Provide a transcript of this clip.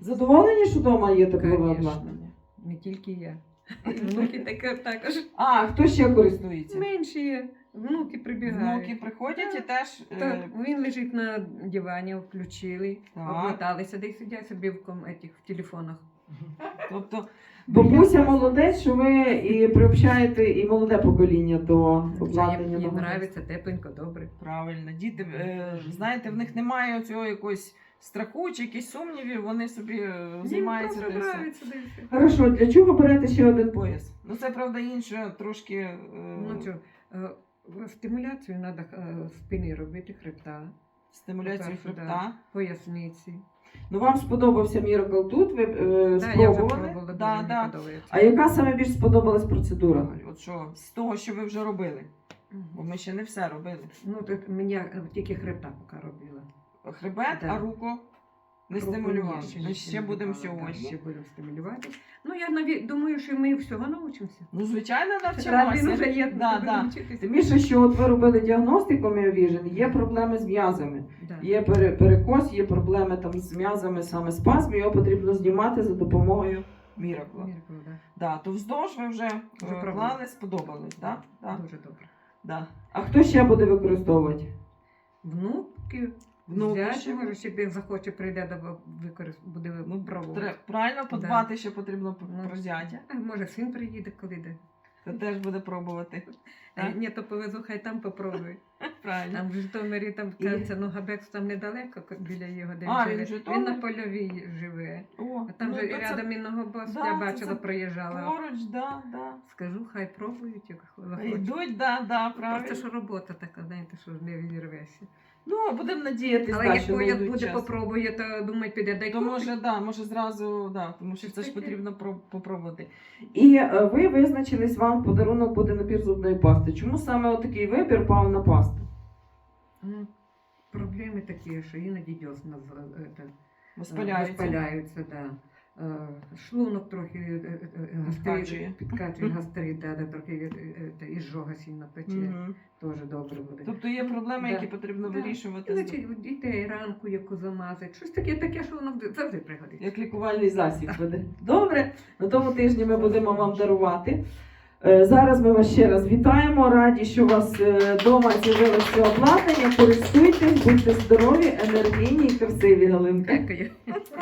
Задоволені, що вдома є теплове обладнання? Не тільки я. Внуки таке також. А, хто ще користується? Менші є. Внуки прибігають. Внуки приходять і теж. Так, е, він лежить на дивані, включили, обмоталися, де сидять собі в, ком, етих, в телефонах. Тобто бабуся молодець, що ви і приобщаєте і молоде покоління до обладнання. Їм, їм подобається тепленько, добре. Правильно, діти, е, знаєте, в них немає цього якогось страху чи якісь сумнівів, вони собі е, займаються. Та й все. Хорошо, для чого берете ще один пояс? Ну це правда інше, трошки. е, Ну що, е, стимуляцію треба спини робити, хребта, Стимуляцію По-перше, хребта. поясниці. Ну вам сподобався Miracle тут, ви е, Да, я вже спробували? пробувала, Да, дуже да. мені подобається. А яка саме більш сподобалась процедура? Галь? От що з того, що ви вже робили? Бо Мгм. ми ще не все робили. Ну, так мені е, тільки хребта поки робила. Хребет, Да. а руку не ще Ми ще будемо сьогодні. Ще будемо стимулювати. Ну, я наві... думаю, що ми всього навчимося. Ну, звичайно, навчимося. вже є, Да, да. Тим більше, що от ви робили діагностику Міовіжен, є проблеми з м'язами. Да. Є пере- перекос, є проблеми там з м'язами, саме спазм, його потрібно знімати за допомогою Міракла. Міркова, да. Да, то вздовж ви вже, Вже е, пробували. клали, сподобалось, да? Да, Дуже добре. да. А хто ще буде використовувати? Внуки, Зять, ще може, ще він захоче, прийде, до використ... буде Ну, пробувати. Правильно подбати, ще потрібно про- Ну, про зятя. Може, син приїде, коли йде. Та теж буде пробувати. Ні, то повезу, хай там попробує. Правильно. Там в Житомирі там І- кажеться, ну Габекс там недалеко к- біля його, де А, він він живе. Він на польовій живе. О, А там ну, же то це рядом інного бос, да, я це бачила, це проїжджала. Поруч, да, да. Скажу, хай пробують, як хочуть. Йдуть, да, да, правильно. Просто що робота така, знаєте, що не відірвешся. Ну, будемо надіятися, Але як що буде попробує, то думають, піде дай То купить. може, да, може зразу, да, тому що це ж потрібно про- попробувати. І е, ви визначились, вам в подарунок буде набір зубної пасти. Чому саме отакий вибір пав на пасту? Ну, проблеми такі, що іноді дьосна з- е, Воспаляються. Воспаляються, да. Е, Шлунок трохи Підкачує. гастрит, підкачує гастрит, да, да, трохи е, е, і жога сильно пече, Мгм. теж добре буде. Тобто є проблеми, Да. які потрібно Да. вирішувати, Значить, дітей ранку яку замазати, щось таке, таке, що воно завжди пригодиться. як лікувальний засіб буде. Добре, на тому тижні ми будемо вам дарувати. Е, Зараз ми вас ще раз вітаємо. Раді, що у вас вдома з'явилося обладнання. Користуйтесь, будьте здорові, енергійні і красиві, Галинка. Дякую.